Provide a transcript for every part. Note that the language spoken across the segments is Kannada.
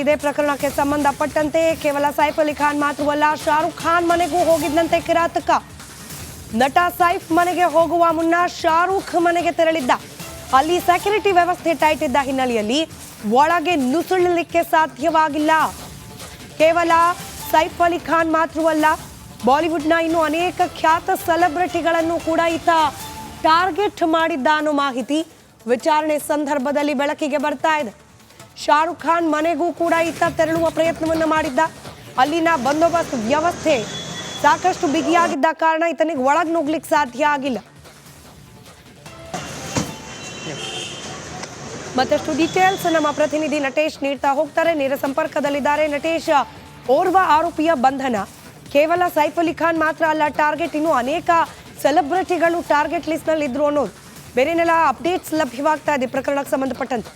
ಇದೇ ಪ್ರಕರಣಕ್ಕೆ ಸಂಬಂಧಪಟ್ಟಂತೆ ಕೇವಲ ಸೈಫ್ ಅಲಿ ಖಾನ್ ಮಾತ್ರವಲ್ಲ, ಶಾರುಖ್ ಖಾನ್ ಮನೆಗೂ ಹೋಗಿದ್ದಂತೆ ಕಿರಾತಕ. ನಟ ಸೈಫ್ ಮನೆಗೆ ಹೋಗುವ ಮುನ್ನ ಶಾರುಖ್ ಮನೆಗೆ ತೆರಳಿದ್ದ. ಅಲ್ಲಿ ಸೆಕ್ಯೂರಿಟಿ ವ್ಯವಸ್ಥೆ ಟೈಟ್ ಇದ್ದ ಹಿನ್ನೆಲೆಯಲ್ಲಿ ಒಳಗೆ ನುಸುಳಲಿಕ್ಕೆ ಸಾಧ್ಯವಾಗಿಲ್ಲ. ಕೇವಲ ಸೈಫ್ ಅಲಿ ಖಾನ್ ಮಾತ್ರವಲ್ಲ, ಬಾಲಿವುಡ್ನ ಇನ್ನು ಅನೇಕ ಖ್ಯಾತ ಸೆಲೆಬ್ರಿಟಿಗಳನ್ನು ಕೂಡ ಈತ ಟಾರ್ಗೆಟ್ ಮಾಡಿದ್ದ ಅನ್ನೋ ಮಾಹಿತಿ ವಿಚಾರಣೆ ಸಂದರ್ಭದಲ್ಲಿ ಬೆಳಕಿಗೆ ಬರ್ತಾ ಇದೆ. ಶಾರುಖ್ ಖಾನ್ ಮನೆಗೂ ಕೂಡ ಈತ ತೆರಳುವ ಪ್ರಯತ್ನವನ್ನು ಮಾಡಿದ್ದ. ಅಲ್ಲಿನ ಬಂದೋಬಸ್ತ್ ವ್ಯವಸ್ಥೆ ಸಾಕಷ್ಟು ಬಿಗಿಯಾಗಿದ್ದ ಕಾರಣ ಈತನಿಗೆ ಒಳಗೆ ನುಗ್ಲಿಕ್ಕೆ ಸಾಧ್ಯ ಆಗಿಲ್ಲ. ಮತ್ತಷ್ಟು ಡೀಟೇಲ್ಸ್ ನಮ್ಮ ಪ್ರತಿನಿಧಿ ನಟೇಶ್ ನೀಡ್ತಾ ಹೋಗ್ತಾರೆ. ನೇರ ಸಂಪರ್ಕದಲ್ಲಿದ್ದಾರೆ ನಟೇಶ್. ಓರ್ವ ಆರೋಪಿಯ ಬಂಧನ. ಕೇವಲ ಸೈಫ್ ಅಲಿ ಖಾನ್ ಮಾತ್ರ ಅಲ್ಲ, ಟಾರ್ಗೆಟ್ ಇನ್ನು ಅನೇಕ ಸೆಲೆಬ್ರಿಟಿಗಳು ಟಾರ್ಗೆಟ್ ಲಿಸ್ಟ್ನಲ್ಲಿ ಇದ್ರು ಅನ್ನೋದು ಬೇರೆನೆಲ್ಲ ಅಪ್ಡೇಟ್ಸ್ ಲಭ್ಯವಾಗ್ತಾ ಇದೆ ಪ್ರಕರಣಕ್ಕೆ ಸಂಬಂಧಪಟ್ಟಂತೆ?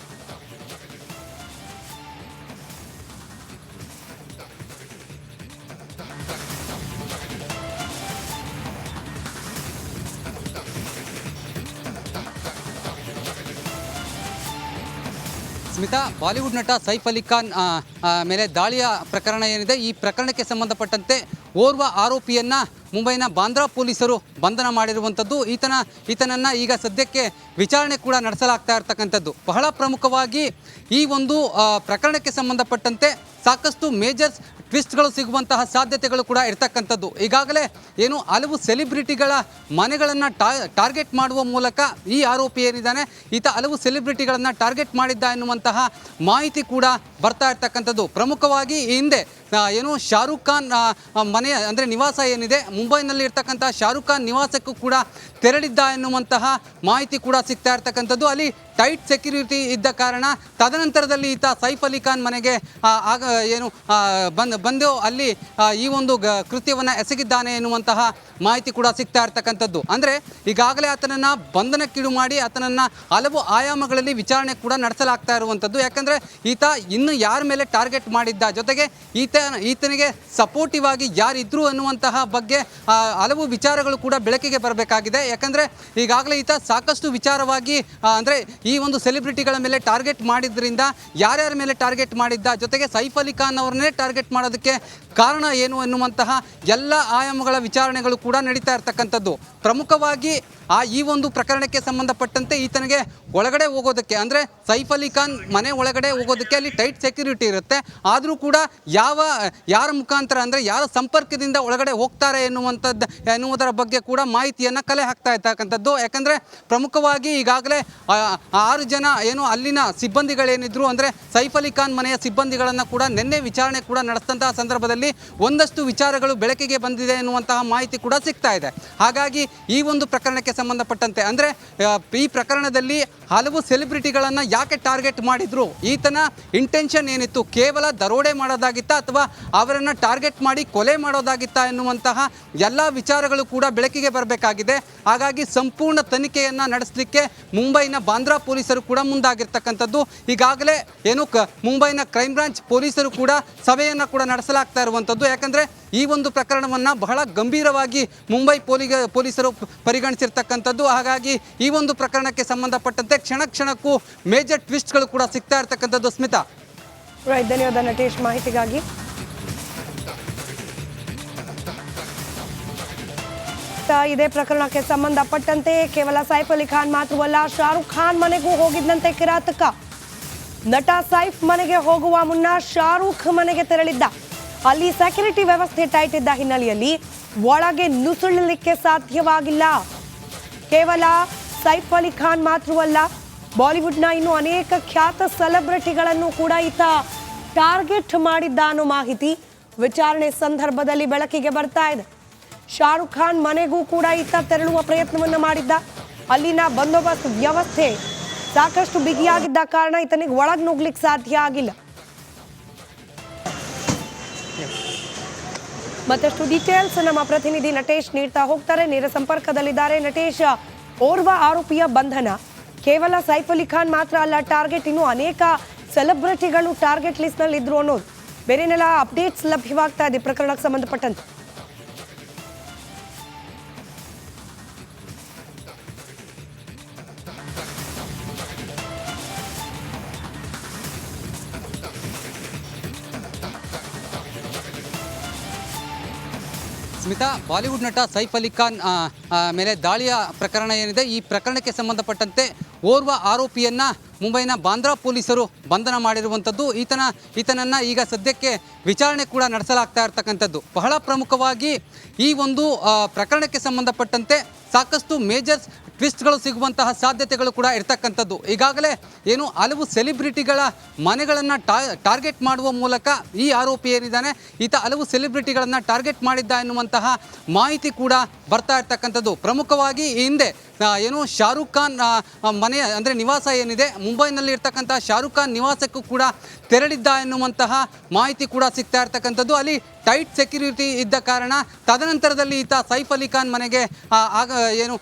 ಸ್ಮಿತಾ, ಬಾಲಿವುಡ್ ನಟ ಸೈಫ್ ಅಲಿ ಖಾನ್ ಮೇಲೆ ದಾಳಿಯ ಪ್ರಕರಣ ಏನಿದೆ? ಈ ಪ್ರಕರಣಕ್ಕೆ ಸಂಬಂಧಪಟ್ಟಂತೆ ಓರ್ವ ಆರೋಪಿಯನ್ನ ಮುಂಬೈನ ಬಾಂದ್ರಾ ಪೊಲೀಸರು ಬಂಧನ ಮಾಡಿರುವಂಥದ್ದು. ಈತನ, ಈತನನ್ನ ಈಗ ಸದ್ಯಕ್ಕೆ ವಿಚಾರಣೆ ಕೂಡ ನಡೆಸಲಾಗ್ತಾ ಇರ್ತಕ್ಕಂಥದ್ದು. ಬಹಳ ಪ್ರಮುಖವಾಗಿ ಈ ಒಂದು ಪ್ರಕರಣಕ್ಕೆ ಸಂಬಂಧಪಟ್ಟಂತೆ ಸಾಕಷ್ಟು ಮೇಜರ್ಸ್ ಟ್ವಿಸ್ಟ್ಗಳು ಸಿಗುವಂತಹ ಸಾಧ್ಯತೆಗಳು ಕೂಡ ಇರ್ತಕ್ಕಂಥದ್ದು. ಈಗಾಗಲೇ ಏನು ಹಲವು ಸೆಲೆಬ್ರಿಟಿಗಳ ಮನೆಗಳನ್ನು ಟಾರ್ಗೆಟ್ ಮಾಡುವ ಮೂಲಕ ಈ ಆರೋಪಿ ಏನಿದ್ದಾನೆ, ಈತ ಹಲವು ಸೆಲೆಬ್ರಿಟಿಗಳನ್ನು ಟಾರ್ಗೆಟ್ ಮಾಡಿದ್ದ ಎನ್ನುವಂತಹ ಮಾಹಿತಿ ಕೂಡ ಬರ್ತಾ ಇರ್ತಕ್ಕಂಥದ್ದು. ಪ್ರಮುಖವಾಗಿ ಈ ಹಿಂದೆ ಏನು ಶಾರುಖ್ ಖಾನ್ ಮನೆ ಅಂದರೆ ನಿವಾಸ ಏನಿದೆ, ಮುಂಬೈನಲ್ಲಿ ಇರ್ತಕ್ಕಂಥ ಶಾರುಖ್ ಖಾನ್ ನಿವಾಸಕ್ಕೂ ಕೂಡ ತೆರಳಿದ್ದ ಎನ್ನುವಂತಹ ಮಾಹಿತಿ ಕೂಡ ಸಿಗ್ತಾ ಇರ್ತಕ್ಕಂಥದ್ದು. ಅಲ್ಲಿ ಟೈಟ್ ಸೆಕ್ಯೂರಿಟಿ ಇದ್ದ ಕಾರಣ, ತದನಂತರದಲ್ಲಿ ಈತ ಸೈಫ್ ಅಲಿ ಖಾನ್ ಮನೆಗೆ ಆಗ, ಏನು ಬಂದ್ ಬಂದು ಅಲ್ಲಿ ಈ ಒಂದು ಕೃತ್ಯವನ್ನು ಎಸಗಿದ್ದಾನೆ ಎನ್ನುವಂತಹ ಮಾಹಿತಿ ಕೂಡ ಸಿಗ್ತಾ ಇರ್ತಕ್ಕಂಥದ್ದು. ಅಂದರೆ ಈಗಾಗಲೇ ಆತನನ್ನು ಬಂಧನಕ್ಕೀಡು ಮಾಡಿ ಆತನನ್ನು ಹಲವು ಆಯಾಮಗಳಲ್ಲಿ ವಿಚಾರಣೆ ಕೂಡ ನಡೆಸಲಾಗ್ತಾ ಇರುವಂಥದ್ದು. ಯಾಕಂದರೆ ಈತ ಇನ್ನು ಯಾರ ಮೇಲೆ ಟಾರ್ಗೆಟ್ ಮಾಡಿದ್ದ? ಜೊತೆಗೆ ಈತ, ಈತನಿಗೆ ಸಪೋರ್ಟಿವ್ ಆಗಿ ಯಾರಿದ್ರು ಅನ್ನುವಂತಹ ಬಗ್ಗೆ ಹಲವು ವಿಚಾರಗಳು ಕೂಡ ಬೆಳಕಿಗೆ ಬರಬೇಕಾಗಿದೆ. ಯಾಕಂದರೆ ಈಗಾಗಲೇ ಈತ ಸಾಕಷ್ಟು ವಿಚಾರವಾಗಿ ಅಂದರೆ ಈ ಒಂದು ಸೆಲೆಬ್ರಿಟಿಗಳ ಮೇಲೆ ಟಾರ್ಗೆಟ್ ಮಾಡಿದ್ರಿಂದ ಯಾರ್ಯಾರ ಮೇಲೆ ಟಾರ್ಗೆಟ್ ಮಾಡಿದ್ದ? ಜೊತೆಗೆ ಸೈಫ್ ಅಲಿ ಖಾನ್ ಅವ್ರನ್ನೇ ಟಾರ್ಗೆಟ್ ಮಾಡೋದಕ್ಕೆ ಕಾರಣ ಏನು ಎನ್ನುವಂತಹ ಎಲ್ಲ ಆಯಾಮಗಳ ವಿಚಾರಣೆಗಳು ಕೂಡ ನಡೀತಾ ಇರ್ತಕ್ಕಂಥದ್ದು. ಪ್ರಮುಖವಾಗಿ ಆ ಈ ಒಂದು ಪ್ರಕರಣಕ್ಕೆ ಸಂಬಂಧಪಟ್ಟಂತೆ ಈತನಿಗೆ ಒಳಗಡೆ ಹೋಗೋದಕ್ಕೆ ಅಂದರೆ ಸೈಫ್ ಅಲಿ ಖಾನ್ ಮನೆ ಒಳಗಡೆ ಹೋಗೋದಕ್ಕೆ ಅಲ್ಲಿ ಟೈಟ್ ಸೆಕ್ಯೂರಿಟಿ ಇರುತ್ತೆ. ಆದರೂ ಕೂಡ ಯಾವ, ಯಾರ ಮುಖಾಂತರ ಅಂದರೆ ಯಾರ ಸಂಪರ್ಕದಿಂದ ಒಳಗಡೆ ಹೋಗ್ತಾರೆ ಎನ್ನುವಂಥದ್ದು, ಎನ್ನುವುದರ ಬಗ್ಗೆ ಕೂಡ ಮಾಹಿತಿಯನ್ನು ಕಲೆ ಹಾಕ್ತಾ ಇರ್ತಕ್ಕಂಥದ್ದು. ಯಾಕಂದರೆ ಪ್ರಮುಖವಾಗಿ ಈಗಾಗಲೇ ಆರು ಜನ ಏನು ಅಲ್ಲಿನ ಸಿಬ್ಬಂದಿಗಳೇನಿದ್ರು ಅಂದರೆ ಸೈಫ್ ಅಲಿ ಖಾನ್ ಮನೆಯ ಸಿಬ್ಬಂದಿಗಳನ್ನು ಕೂಡ ನಿನ್ನೆ ವಿಚಾರಣೆ ಕೂಡ ನಡೆಸಿದಂತಹ ಸಂದರ್ಭದಲ್ಲಿ ಒಂದಷ್ಟು ವಿಚಾರಗಳು ಬೆಳಕಿಗೆ ಬಂದಿದೆ ಎನ್ನುವಂತಹ ಮಾಹಿತಿ ಕೂಡ ಸಿಗ್ತಾ ಇದೆ. ಹಾಗಾಗಿ ಈ ಒಂದು ಪ್ರಕರಣಕ್ಕೆ ಸಂಬಂಧಪಟ್ಟಂತೆ. ಅಂದರೆ ಈ ಪ್ರಕರಣದಲ್ಲಿ ಹಲವು ಸೆಲೆಬ್ರಿಟಿಗಳನ್ನು ಯಾಕೆ ಟಾರ್ಗೆಟ್ ಮಾಡಿದ್ರು? ಈತನ ಇಂಟೆನ್ಷನ್ ಏನಿತ್ತು? ಕೇವಲ ದರೋಡೆ ಮಾಡೋದಾಗಿತ್ತಾ ಅಥವಾ ಅವರನ್ನು ಟಾರ್ಗೆಟ್ ಮಾಡಿ ಕೊಲೆ ಮಾಡೋದಾಗಿತ್ತಾ ಎನ್ನುವಂತಹ ಎಲ್ಲ ವಿಚಾರಗಳು ಕೂಡ ಬೆಳಕಿಗೆ ಬರಬೇಕಾಗಿದೆ. ಹಾಗಾಗಿ ಸಂಪೂರ್ಣ ತನಿಖೆಯನ್ನು ನಡೆಸಲಿಕ್ಕೆ ಮುಂಬೈನ ಬಾಂದ್ರಾ ಪೊಲೀಸರು ಕೂಡ ಮುಂದಾಗಿರ್ತಕ್ಕಂಥದ್ದು. ಈಗಾಗಲೇ ಏನು ಮುಂಬೈನ ಕ್ರೈಮ್ ಬ್ರಾಂಚ್ ಪೊಲೀಸರು ಕೂಡ ಸಭೆಯನ್ನು ಕೂಡ ನಡೆಸಲಾಗ್ತಾ ಇರುವಂಥದ್ದು. ಯಾಕಂದರೆ ಈ ಒಂದು ಪ್ರಕರಣವನ್ನು ಬಹಳ ಗಂಭೀರವಾಗಿ ಮುಂಬೈ ಪೊಲೀಗ ಪೊಲೀಸರು ಪರಿಗಣಿಸಿರ್ತಕ್ಕಂಥದ್ದು. ಹಾಗಾಗಿ ಈ ಒಂದು ಪ್ರಕರಣಕ್ಕೆ ಸಂಬಂಧಪಟ್ಟಂತೆ ಕ್ಷಣ ಕ್ಷಣಕ್ಕೂ ಮೇಜರ್ ಟ್ವಿಸ್ಟ್ಗಳು ಕೂಡ ಸಿಗ್ತಾ ಇರ್ತಕ್ಕಂಥದ್ದು ಸ್ಮಿತಾ. ಧನ್ಯವಾದ ನಟೇಶ್ ಮಾಹಿತಿಗಾಗಿ. ಇದೇ ಪ್ರಕರಣಕ್ಕೆ ಸಂಬಂಧಪಟ್ಟಂತೆ ಕೇವಲ ಸೈಫ್ ಅಲಿ ಖಾನ್ ಮಾತ್ರವಲ್ಲ, ಶಾರುಖ್ ಖಾನ್ ಮನೆಗೂ ಹೋಗಿದ್ದಂತೆ ಕಿರಾತಕ. ನಟ ಸೈಫ್ ಮನೆಗೆ ಹೋಗುವ ಮುನ್ನ ಶಾರುಖ್ ಮನೆಗೆ ತೆರಳಿದ್ದ. ಅಲ್ಲಿ ಸೆಕ್ಯೂರಿಟಿ ವ್ಯವಸ್ಥೆ ಟೈಟ್ ಇದ್ದ ಹಿನ್ನೆಲೆಯಲ್ಲಿ ಒಳಗೆ ನುಸುಳಲಿಕ್ಕೆ ಸಾಧ್ಯವಾಗಿಲ್ಲ. ಕೇವಲ ಸೈಫ್ ಅಲಿ ಖಾನ್ ಮಾತ್ರವಲ್ಲ ಬಾಲಿವುಡ್ನ ಇನ್ನು ಅನೇಕ ಖ್ಯಾತ ಸೆಲೆಬ್ರಿಟಿಗಳನ್ನು ಕೂಡ ಈತ ಟಾರ್ಗೆಟ್ ಮಾಡಿದ್ದ ಅನ್ನೋ ಮಾಹಿತಿ ವಿಚಾರಣೆ ಸಂದರ್ಭದಲ್ಲಿ ಬೆಳಕಿಗೆ ಬರ್ತಾ ಇದೆ. ಶಾರುಖ್ ಖಾನ್ ಮನೆಗೂ ಕೂಡ ಈತ ತೆರಳುವ ಪ್ರಯತ್ನವನ್ನು ಮಾಡಿದ್ದ. ಅಲ್ಲಿನ ಬಂದೋಬಸ್ತ್ ವ್ಯವಸ್ಥೆ ಸಾಕಷ್ಟು ಬಿಗಿಯಾಗಿದ್ದ ಕಾರಣ ಈತನಿಗೆ ಒಳಗೆ ನುಗ್ಲಿಕ್ಕೆ ಸಾಧ್ಯ ಆಗಿಲ್ಲ. ಮತ್ತಷ್ಟು ಡೀಟೇಲ್ಸ್ ನಮ್ಮ ಪ್ರತಿನಿಧಿ ನಟೇಶ್ ನೀಡ್ತಾ ಹೋಗ್ತಾರೆ. ನೇರ ಸಂಪರ್ಕದಲ್ಲಿದ್ದಾರೆ ನಟೇಶ್. ಓರ್ವ ಆರೋಪಿಯ ಬಂಧನ. ಕೇವಲ ಸೈಫ್ ಅಲಿ ಖಾನ್ ಮಾತ್ರ ಅಲ್ಲ, ಟಾರ್ಗೆಟ್ ಇನ್ನು ಅನೇಕ ಸೆಲೆಬ್ರಿಟಿಗಳು ಟಾರ್ಗೆಟ್ ಲಿಸ್ಟ್ನಲ್ಲಿ ಇದ್ರು ಅನ್ನೋದು ಬೇರೆನೆಲ್ಲ ಅಪ್ಡೇಟ್ಸ್ ಲಭ್ಯವಾಗ್ತಾ ಇದೆ ಪ್ರಕರಣಕ್ಕೆ ಸಂಬಂಧಪಟ್ಟಂತೆ. ಸ್ಮಿತಾ, ಬಾಲಿವುಡ್ ನಟ ಸೈಫ್ ಅಲಿ ಖಾನ್ ಮೇಲೆ ದಾಳಿಯ ಪ್ರಕರಣ ಏನಿದೆ? ಈ ಪ್ರಕರಣಕ್ಕೆ ಸಂಬಂಧಪಟ್ಟಂತೆ ಓರ್ವ ಆರೋಪಿಯನ್ನ ಮುಂಬೈನ ಬಾಂದ್ರಾ ಪೊಲೀಸರು ಬಂಧನ ಮಾಡಿರುವಂಥದ್ದು. ಈತನ, ಈತನನ್ನು ಈಗ ಸದ್ಯಕ್ಕೆ ವಿಚಾರಣೆ ಕೂಡ ನಡೆಸಲಾಗ್ತಾ ಇರ್ತಕ್ಕಂಥದ್ದು. ಬಹಳ ಪ್ರಮುಖವಾಗಿ ಈ ಒಂದು ಪ್ರಕರಣಕ್ಕೆ ಸಂಬಂಧಪಟ್ಟಂತೆ ಸಾಕಷ್ಟು ಮೇಜರ್ಸ್ ಟ್ವಿಸ್ಟ್ಗಳು ಸಿಗುವಂತಹ ಸಾಧ್ಯತೆಗಳು ಕೂಡ ಇರ್ತಕ್ಕಂಥದ್ದು. ಈಗಾಗಲೇ ಏನು ಹಲವು ಸೆಲೆಬ್ರಿಟಿಗಳ ಮನೆಗಳನ್ನು ಟಾರ್ಗೆಟ್ ಮಾಡುವ ಮೂಲಕ ಈ ಆರೋಪಿ ಏನಿದ್ದಾನೆ, ಈತ ಹಲವು ಸೆಲೆಬ್ರಿಟಿಗಳನ್ನು ಟಾರ್ಗೆಟ್ ಮಾಡಿದ್ದ ಎನ್ನುವಂತಹ ಮಾಹಿತಿ ಕೂಡ ಬರ್ತಾ ಇರ್ತಕ್ಕಂಥದ್ದು. ಪ್ರಮುಖವಾಗಿ ಈ ಹಿಂದೆ ಏನು ಶಾರುಖ್ ಖಾನ್ ಮನೆ ಅಂದರೆ ನಿವಾಸ ಏನಿದೆ, ಮುಂಬೈನಲ್ಲಿ ಇರ್ತಕ್ಕಂಥ ಶಾರುಖ್ ಖಾನ್ ನಿವಾಸಕ್ಕೂ ಕೂಡ ತೆರಳಿದ್ದ ಎನ್ನುವಂತಹ ಮಾಹಿತಿ ಕೂಡ ಸಿಗ್ತಾ ಇರ್ತಕ್ಕಂಥದ್ದು. ಅಲ್ಲಿ ಟೈಟ್ ಸೆಕ್ಯೂರಿಟಿ ಇದ್ದ ಕಾರಣ, ತದನಂತರದಲ್ಲಿ ಈತ ಸೈಫ್ ಅಲಿ ಖಾನ್ ಮನೆಗೆ ಆಗ, ಏನು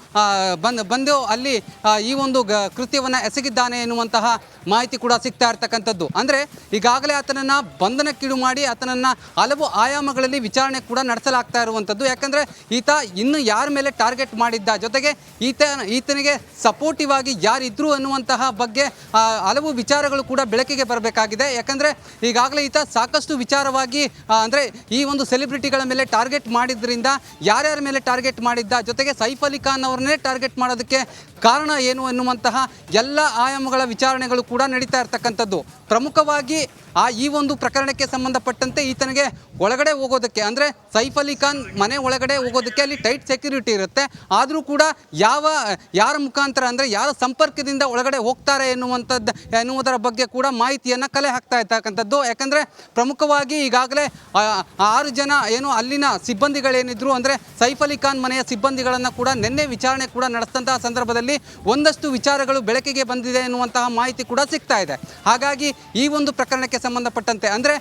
ಬಂದು ಬಂದು ಅಲ್ಲಿ ಈ ಒಂದು ಗ, ಕೃತ್ಯವನ್ನು ಎಸಗಿದ್ದಾನೆ ಎನ್ನುವಂತಹ ಮಾಹಿತಿ ಕೂಡ ಸಿಗ್ತಾ ಇರ್ತಕ್ಕಂಥದ್ದು. ಅಂದರೆ ಈಗಾಗಲೇ ಆತನನ್ನು ಬಂಧನಕ್ಕೀಡು ಮಾಡಿ ಆತನನ್ನು ಹಲವು ಆಯಾಮಗಳಲ್ಲಿ ವಿಚಾರಣೆ ಕೂಡ ನಡೆಸಲಾಗ್ತಾ ಇರುವಂಥದ್ದು. ಯಾಕಂದರೆ ಈತ ಇನ್ನು ಯಾರ ಮೇಲೆ ಟಾರ್ಗೆಟ್ ಮಾಡಿದ್ದ? ಜೊತೆಗೆ ಈತ, ಈತನಿಗೆ ಸಪೋರ್ಟಿವ್ ಆಗಿ ಯಾರಿದ್ರು ಅನ್ನುವಂತಹ ಬಗ್ಗೆ ಹಲವು ವಿಚಾರಗಳು ಕೂಡ ಬೆಳಕಿಗೆ ಬರಬೇಕಾಗಿದೆ. ಯಾಕಂದರೆ ಈಗಾಗಲೇ ಈತ ಸಾಕಷ್ಟು ವಿಚಾರವಾಗಿ ಅಂದರೆ ಈ ಒಂದು ಸೆಲೆಬ್ರಿಟಿಗಳ ಮೇಲೆ ಟಾರ್ಗೆಟ್ ಮಾಡಿದ್ರಿಂದ ಯಾರ್ಯಾರ ಮೇಲೆ ಟಾರ್ಗೆಟ್ ಮಾಡಿದ್ದ? ಜೊತೆಗೆ ಸೈಫ್ ಅಲಿ ಖಾನ್ ಅವ್ರನ್ನೇ ಟಾರ್ಗೆಟ್ ಮಾಡೋದಕ್ಕೆ ಕಾರಣ ಏನು ಎನ್ನುವಂತಹ ಎಲ್ಲ ಆಯಾಮಗಳ ವಿಚಾರಣೆಗಳು ಕೂಡ ನಡೀತಾ ಇರ್ತಕ್ಕಂಥದ್ದು. ಪ್ರಮುಖವಾಗಿ ಆ ಈ ಒಂದು ಪ್ರಕರಣಕ್ಕೆ ಸಂಬಂಧಪಟ್ಟಂತೆ ಈತನಿಗೆ ಒಳಗಡೆ ಹೋಗೋದಕ್ಕೆ ಅಂದರೆ ಸೈಫ್ ಅಲಿ ಖಾನ್ ಮನೆ ಒಳಗಡೆ ಹೋಗೋದಕ್ಕೆ ಅಲ್ಲಿ ಟೈಟ್ ಸೆಕ್ಯೂರಿಟಿ ಇರುತ್ತೆ. ಆದರೂ ಕೂಡ ಯಾವ, ಯಾರ ಮುಖಾಂತರ ಅಂದರೆ ಯಾರ ಸಂಪರ್ಕದಿಂದ ಒಳಗಡೆ ಹೋಗ್ತಾರೆ ಎನ್ನುವಂಥದ್ದು, ಎನ್ನುವುದರ ಬಗ್ಗೆ ಕೂಡ ಮಾಹಿತಿಯನ್ನು ಕಲೆ ಹಾಕ್ತಾ ಇರ್ತಕ್ಕಂಥದ್ದು. ಯಾಕಂದರೆ ಪ್ರಮುಖವಾಗಿ ಈಗಾಗಲೇ ಆರು ಜನ ಏನು ಅಲ್ಲಿನ ಸಿಬ್ಬಂದಿಗಳೇನಿದ್ರು ಅಂದರೆ ಸೈಫ್ ಅಲಿ ಖಾನ್ ಮನೆಯ ಸಿಬ್ಬಂದಿಗಳನ್ನು ಕೂಡ ನಿನ್ನೆ ವಿಚಾರಣೆ ಕೂಡ ನಡೆಸಿದಂತಹ ಸಂದರ್ಭದಲ್ಲಿ ಒಂದಷ್ಟು ವಿಚಾರಗಳು ಬೆಳಕಿಗೆ ಬಂದಿದೆ ಎನ್ನುವಂತಹ ಮಾಹಿತಿ ಕೂಡ ಸಿಗ್ತಾ ಇದೆ. ಹಾಗಾಗಿ ಈ ಒಂದು ಪ್ರಕರಣಕ್ಕೆ ಸಂಬಂಧಪಟ್ಟಂತೆ, ಅಂದರೆ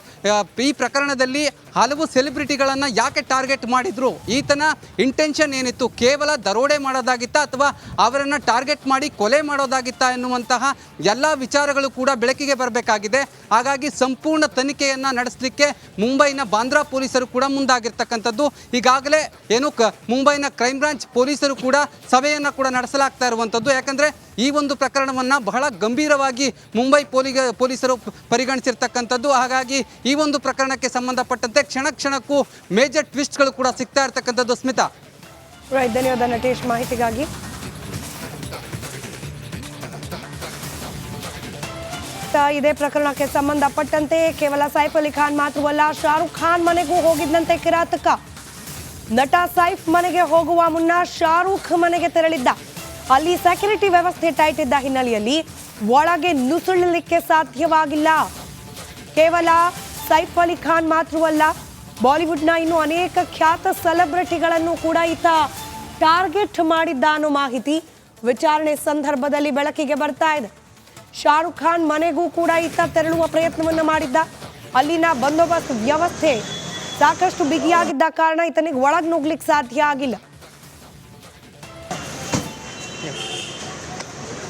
ಈ ಪ್ರಕರಣದಲ್ಲಿ ಹಲವು ಸೆಲೆಬ್ರಿಟಿಗಳನ್ನು ಯಾಕೆ ಟಾರ್ಗೆಟ್ ಮಾಡಿದ್ರು? ಈತನ ಇಂಟೆನ್ಷನ್ ಏನಿತ್ತು? ಕೇವಲ ದರೋಡೆ ಮಾಡೋದಾಗಿತ್ತಾ ಅಥವಾ ಅವರನ್ನು ಟಾರ್ಗೆಟ್ ಮಾಡಿ ಕೊಲೆ ಮಾಡೋದಾಗಿತ್ತಾ ಎನ್ನುವಂತಹ ಎಲ್ಲ ವಿಚಾರಗಳು ಕೂಡ ಬೆಳಕಿಗೆ ಬರಬೇಕಾಗಿದೆ. ಹಾಗಾಗಿ ಸಂಪೂರ್ಣ ತನಿಖೆಯನ್ನು ನಡೆಸಲಿಕ್ಕೆ ಮುಂಬೈನ ಬಾಂದ್ರಾ ಪೊಲೀಸರು ಕೂಡ ಮುಂದಾಗಿರ್ತಕ್ಕಂಥದ್ದು. ಈಗಾಗಲೇ ಏನು ಮುಂಬೈನ ಕ್ರೈಮ್ ಬ್ರಾಂಚ್ ಪೊಲೀಸರು ಕೂಡ ಸಭೆಯನ್ನು ಕೂಡ ನಡೆಸಲಾಗ್ತಾ ಇರುವಂಥದ್ದು. ಯಾಕಂದರೆ ಈ ಒಂದು ಪ್ರಕರಣವನ್ನು ಬಹಳ ಗಂಭೀರವಾಗಿ ಮುಂಬೈ ಪೊಲೀಗ ಪೊಲೀಸರು ಪರಿಗಣಿಸಿರ್ತಕ್ಕಂಥದ್ದು. ಹಾಗಾಗಿ ಈ ಒಂದು ಪ್ರಕರಣಕ್ಕೆ ಸಂಬಂಧಪಟ್ಟಂತೆ ಕ್ಷಣ ಕ್ಷಣಕ್ಕೂ ಮೇಜರ್ ಟ್ವಿಸ್ಟ್ಗಳು ಕೂಡ ಸಿಗ್ತಾ ಇರ್ತಕ್ಕಂಥದ್ದು ಸ್ಮಿತಾ. ಧನ್ಯವಾದ ನಟೇಶ್ ಮಾಹಿತಿಗಾಗಿ. ಇದೇ ಪ್ರಕರಣಕ್ಕೆ ಸಂಬಂಧಪಟ್ಟಂತೆ ಕೇವಲ ಸೈಫ್ ಅಲಿ ಖಾನ್ ಮಾತ್ರವಲ್ಲ, ಶಾರುಖ್ ಖಾನ್ ಮನೆಗೂ ಹೋಗಿದ್ದಂತೆ ಕಿರಾತಕ. ನಟ ಸೈಫ್ ಮನೆಗೆ ಹೋಗುವ ಮುನ್ನ ಶಾರುಖ್ ಮನೆಗೆ ತೆರಳಿದ್ದ. ಅಲ್ಲಿ ಸೆಕ್ಯೂರಿಟಿ ವ್ಯವಸ್ಥೆ ಟೈಟ್ ಇದ್ದ ಹಿನ್ನೆಲೆಯಲ್ಲಿ ಒಳಗೆ ನುಸುಳಲಿಕ್ಕೆ ಸಾಧ್ಯವಾಗಿಲ್ಲ. ಕೇವಲ ಸೈಫ್ ಅಲಿ ಖಾನ್ ಮಾತ್ರವಲ್ಲ, ಬಾಲಿವುಡ್ನ ಇನ್ನು ಅನೇಕ ಖ್ಯಾತ ಸೆಲೆಬ್ರಿಟಿಗಳನ್ನು ಕೂಡ ಈತ ಟಾರ್ಗೆಟ್ ಮಾಡಿದ್ದ ಅನ್ನೋ ಮಾಹಿತಿ ವಿಚಾರಣೆ ಸಂದರ್ಭದಲ್ಲಿ ಬೆಳಕಿಗೆ ಬರ್ತಾ ಇದೆ. ಶಾರುಖ್ ಖಾನ್ ಮನೆಗೂ ಕೂಡ ಈತ ತೆರಳುವ ಪ್ರಯತ್ನವನ್ನು ಮಾಡಿದ್ದ. ಅಲ್ಲಿನ ಬಂದೋಬಸ್ತ್ ವ್ಯವಸ್ಥೆ ಸಾಕಷ್ಟು ಬಿಗಿಯಾಗಿದ್ದ ಕಾರಣ ಈತನಿಗೆ ಒಳಗೆ ನುಗ್ಲಿಕ್ಕೆ ಸಾಧ್ಯ ಆಗಿಲ್ಲ.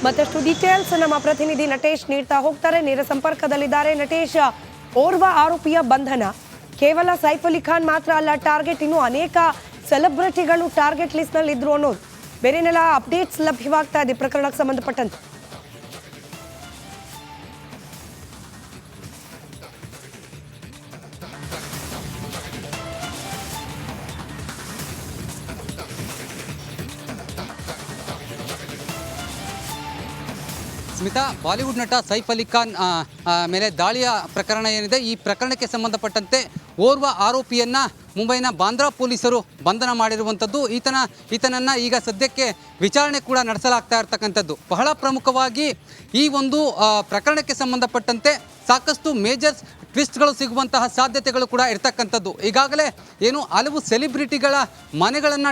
ಮತ್ತಷ್ಟು ಡೀಟೇಲ್ಸ್ ನಮ್ಮ ಪ್ರತಿನಿಧಿ ನಟೇಶ್ ನೀಡ್ತಾ ಹೋಗ್ತಾರೆ. ನೇರ ಸಂಪರ್ಕದಲ್ಲಿದ್ದಾರೆ ನಟೇಶ್. ಓರ್ವ ಆರೋಪಿಯ ಬಂಧನ. ಕೇವಲ ಸೈಫ್ ಅಲಿ ಖಾನ್ ಮಾತ್ರ ಅಲ್ಲ, ಟಾರ್ಗೆಟ್ ಇನ್ನು ಅನೇಕ ಸೆಲೆಬ್ರಿಟಿಗಳು ಟಾರ್ಗೆಟ್ ಲಿಸ್ಟ್ನಲ್ಲಿ ಇದ್ರು ಅನ್ನೋದು ಬೇರೆನೆಲ್ಲ ಅಪ್ಡೇಟ್ಸ್ ಲಭ್ಯವಾಗ್ತಾ ಇದೆ ಪ್ರಕರಣಕ್ಕೆ ಸಂಬಂಧಪಟ್ಟಂತೆ? ಸ್ಮಿತಾ, ಬಾಲಿವುಡ್ ನಟ ಸೈಫ್ ಅಲಿ ಖಾನ್ ಮೇಲೆ ದಾಳಿಯ ಪ್ರಕರಣ ಏನಿದೆ? ಈ ಪ್ರಕರಣಕ್ಕೆ ಸಂಬಂಧಪಟ್ಟಂತೆ ಓರ್ವ ಆರೋಪಿಯನ್ನ ಮುಂಬೈನ ಬಾಂದ್ರಾ ಪೊಲೀಸರು ಬಂಧನ ಮಾಡಿರುವಂಥದ್ದು ಈತನ, ಈತನನ್ನು ಈಗ ಸದ್ಯಕ್ಕೆ ವಿಚಾರಣೆ ಕೂಡ ನಡೆಸಲಾಗ್ತಾ ಇರ್ತಕ್ಕಂಥದ್ದು. ಬಹಳ ಪ್ರಮುಖವಾಗಿ ಈ ಒಂದು ಪ್ರಕರಣಕ್ಕೆ ಸಂಬಂಧಪಟ್ಟಂತೆ ಸಾಕಷ್ಟು ಮೇಜರ್ಸ್ ಟ್ವಿಸ್ಟ್ಗಳು ಸಿಗುವಂತಹ ಸಾಧ್ಯತೆಗಳು ಕೂಡ ಇರ್ತಕ್ಕಂಥದ್ದು. ಈಗಾಗಲೇ ಏನು ಹಲವು ಸೆಲಿಬ್ರಿಟಿಗಳ ಮನೆಗಳನ್ನು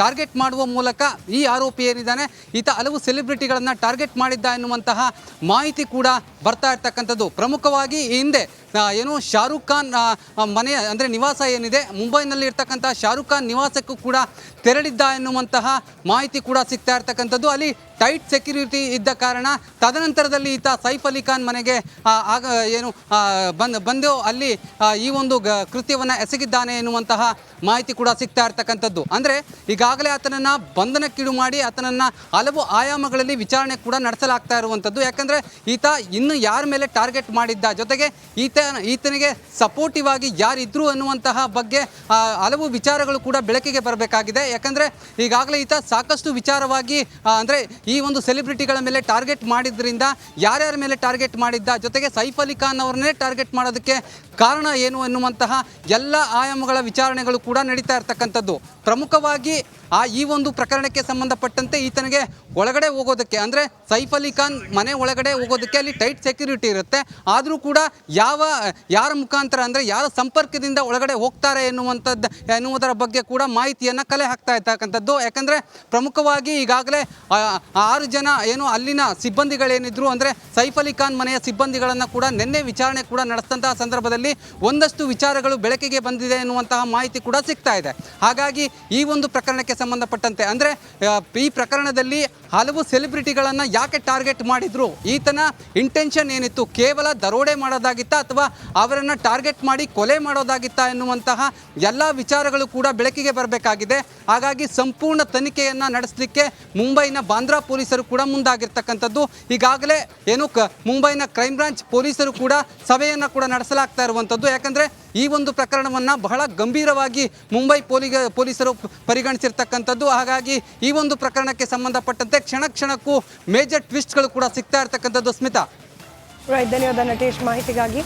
ಟಾರ್ಗೆಟ್ ಮಾಡುವ ಮೂಲಕ ಈ ಆರೋಪಿ ಏನಿದ್ದಾನೆ, ಈತ ಹಲವು ಸೆಲಿಬ್ರಿಟಿಗಳನ್ನು ಟಾರ್ಗೆಟ್ ಮಾಡಿದ್ದ ಎನ್ನುವಂತಹ ಮಾಹಿತಿ ಕೂಡ ಬರ್ತಾ ಇರ್ತಕ್ಕಂಥದ್ದು. ಪ್ರಮುಖವಾಗಿ ಈ ಹಿಂದೆ ಏನು ಶಾರುಖ್ ಖಾನ್ ಮನೆ, ಅಂದರೆ ನಿವಾಸ ಏನಿದೆ, ಮುಂಬೈನಲ್ಲಿ ಇರ್ತಕ್ಕಂಥ ಶಾರುಖ್ ಖಾನ್ ನಿವಾಸಕ್ಕೂ ಕೂಡ ತೆರಳಿದ್ದ ಎನ್ನುವಂತಹ ಮಾಹಿತಿ ಕೂಡ ಸಿಗ್ತಾ ಇರ್ತಕ್ಕಂಥದ್ದು. ಅಲ್ಲಿ ಟೈಟ್ ಸೆಕ್ಯೂರಿಟಿ ಇದ್ದ ಕಾರಣ ತದನಂತರದಲ್ಲಿ ಈತ ಸೈಫ್ ಅಲಿ ಖಾನ್ ಮನೆಗೆ ಆಗ, ಏನು ಬಂದ್, ಬಂದು ಅಲ್ಲಿ ಈ ಒಂದು ಗ, ಕೃತ್ಯವನ್ನು ಎಸಗಿದ್ದಾನೆ ಎನ್ನುವಂತಹ ಮಾಹಿತಿ ಕೂಡ ಸಿಗ್ತಾ ಇರ್ತಕ್ಕಂಥದ್ದು. ಅಂದರೆ ಈಗಾಗಲೇ ಆತನನ್ನು ಬಂಧನಕ್ಕೀಡು ಮಾಡಿ ಆತನನ್ನು ಹಲವು ಆಯಾಮಗಳಲ್ಲಿ ವಿಚಾರಣೆ ಕೂಡ ನಡೆಸಲಾಗ್ತಾ ಇರುವಂಥದ್ದು. ಯಾಕಂದರೆ ಈತ ಇನ್ನು ಯಾರ ಮೇಲೆ ಟಾರ್ಗೆಟ್ ಮಾಡಿದ್ದ? ಜೊತೆಗೆ ಈತ, ಈತನಿಗೆ ಸಪೋರ್ಟಿವ್ ಆಗಿ ಯಾರಿದ್ರು ಅನ್ನುವಂತಹ ಬಗ್ಗೆ ಹಲವು ವಿಚಾರಗಳು ಕೂಡ ಬೆಳಕಿಗೆ ಬರಬೇಕಾಗಿದೆ. ಯಾಕಂದರೆ ಈಗಾಗಲೇ ಈತ ಸಾಕಷ್ಟು ವಿಚಾರವಾಗಿ ಅಂದರೆ ಈ ಒಂದು ಸೆಲೆಬ್ರಿಟಿಗಳ ಮೇಲೆ ಟಾರ್ಗೆಟ್ ಮಾಡಿದ್ರಿಂದ, ಯಾರ್ಯಾರ ಮೇಲೆ ಟಾರ್ಗೆಟ್ ಮಾಡಿದ್ದ, ಜೊತೆಗೆ ಸೈಫ್ ಅಲಿ ಖಾನ್ ಅವ್ರನ್ನೇ ಟಾರ್ಗೆಟ್ ಮಾಡೋದಕ್ಕೆ ಕಾರಣ ಏನು ಎನ್ನುವಂತಹ ಎಲ್ಲ ಆಯಾಮಗಳ ವಿಚಾರಣೆಗಳು ಕೂಡ ನಡೀತಾ ಇರ್ತಕ್ಕಂಥದ್ದು. ಪ್ರಮುಖವಾಗಿ ಆ ಈ ಒಂದು ಪ್ರಕರಣಕ್ಕೆ ಸಂಬಂಧಪಟ್ಟಂತೆ ಈತನಿಗೆ ಒಳಗಡೆ ಹೋಗೋದಕ್ಕೆ, ಅಂದರೆ ಸೈಫ್ ಅಲಿ ಖಾನ್ ಮನೆ ಒಳಗಡೆ ಹೋಗೋದಕ್ಕೆ ಅಲ್ಲಿ ಟೈಟ್ ಸೆಕ್ಯೂರಿಟಿ ಇರುತ್ತೆ. ಆದರೂ ಕೂಡ ಯಾವ, ಯಾರ ಮುಖಾಂತರ ಅಂದರೆ ಯಾರ ಸಂಪರ್ಕದಿಂದ ಒಳಗಡೆ ಹೋಗ್ತಾರೆ ಎನ್ನುವಂಥದ್ದು, ಎನ್ನುವುದರ ಬಗ್ಗೆ ಕೂಡ ಮಾಹಿತಿಯನ್ನು ಕಲೆ ಹಾಕ್ತಾ ಇರ್ತಕ್ಕಂಥದ್ದು. ಯಾಕಂದರೆ ಪ್ರಮುಖವಾಗಿ ಈಗಾಗಲೇ ಆರು ಜನ ಏನು ಅಲ್ಲಿನ ಸಿಬ್ಬಂದಿಗಳೇನಿದ್ರು ಅಂದರೆ ಸೈಫ್ ಅಲಿ ಖಾನ್ ಮನೆಯ ಸಿಬ್ಬಂದಿಗಳನ್ನು ಕೂಡ ನಿನ್ನೆ ವಿಚಾರಣೆ ಕೂಡ ನಡೆಸಿದಂತಹ ಸಂದರ್ಭದಲ್ಲಿ ಒಂದಷ್ಟು ವಿಚಾರಗಳು ಬೆಳಕಿಗೆ ಬಂದಿದೆ ಎನ್ನುವಂತಹ ಮಾಹಿತಿ ಕೂಡ ಸಿಗ್ತಾ ಇದೆ. ಹಾಗಾಗಿ ಈ ಒಂದು ಪ್ರಕರಣಕ್ಕೆ ಸಂಬಂಧಪಟ್ಟಂತೆ. ಅಂದರೆ ಈ ಪ್ರಕರಣದಲ್ಲಿ ಹಲವು ಸೆಲೆಬ್ರಿಟಿಗಳನ್ನು ಯಾಕೆ ಟಾರ್ಗೆಟ್ ಮಾಡಿದ್ರು? ಈತನ ಇಂಟೆನ್ಷನ್ ಏನಿತ್ತು? ಕೇವಲ ದರೋಡೆ ಮಾಡೋದಾಗಿತ್ತಾ ಅಥವಾ ಅವರನ್ನು ಟಾರ್ಗೆಟ್ ಮಾಡಿ ಕೊಲೆ ಮಾಡೋದಾಗಿತ್ತಾ ಎನ್ನುವಂತಹ ಎಲ್ಲ ವಿಚಾರಗಳು ಕೂಡ ಬೆಳಕಿಗೆ ಬರಬೇಕಾಗಿದೆ. ಹಾಗಾಗಿ ಸಂಪೂರ್ಣ ತನಿಖೆಯನ್ನು ನಡೆಸಲಿಕ್ಕೆ ಮುಂಬೈನ ಬಾಂದ್ರಾ ಪೊಲೀಸರು ಕೂಡ ಮುಂದಾಗಿರ್ತಕ್ಕಂಥದ್ದು. ಈಗಾಗಲೇ ಏನು ಮುಂಬೈನ ಕ್ರೈಮ್ ಬ್ರಾಂಚ್ ಪೊಲೀಸರು ಕೂಡ ಸಭೆಯನ್ನು ಕೂಡ ನಡೆಸಲಾಗ್ತಾ ಇರುವಂಥದ್ದು. ಯಾಕಂದರೆ, ಈ ಒಂದು ಪ್ರಕರಣವನ್ನು ಬಹಳ ಗಂಭೀರವಾಗಿ ಮುಂಬೈ ಪೊಲೀಸರು ಪೊಲೀಸರು ಪರಿಗಣಿಸಿರ್ತಕ್ಕಂಥದ್ದು ಹಾಗಾಗಿ ಈ ಒಂದು ಪ್ರಕರಣಕ್ಕೆ ಸಂಬಂಧಪಟ್ಟಂತೆ ಕ್ಷಣ ಕ್ಷಣಕ್ಕೂ ಮೇಜರ್ ಟ್ವಿಸ್ಟ್ಗಳು ಕೂಡ ಸಿಗ್ತಾ ಇರ್ತಕ್ಕಂಥದ್ದು, ಸ್ಮಿತಾ. ಧನ್ಯವಾದ ನಟೇಶ್. ಮಾಹಿತಿಗಾಗಿ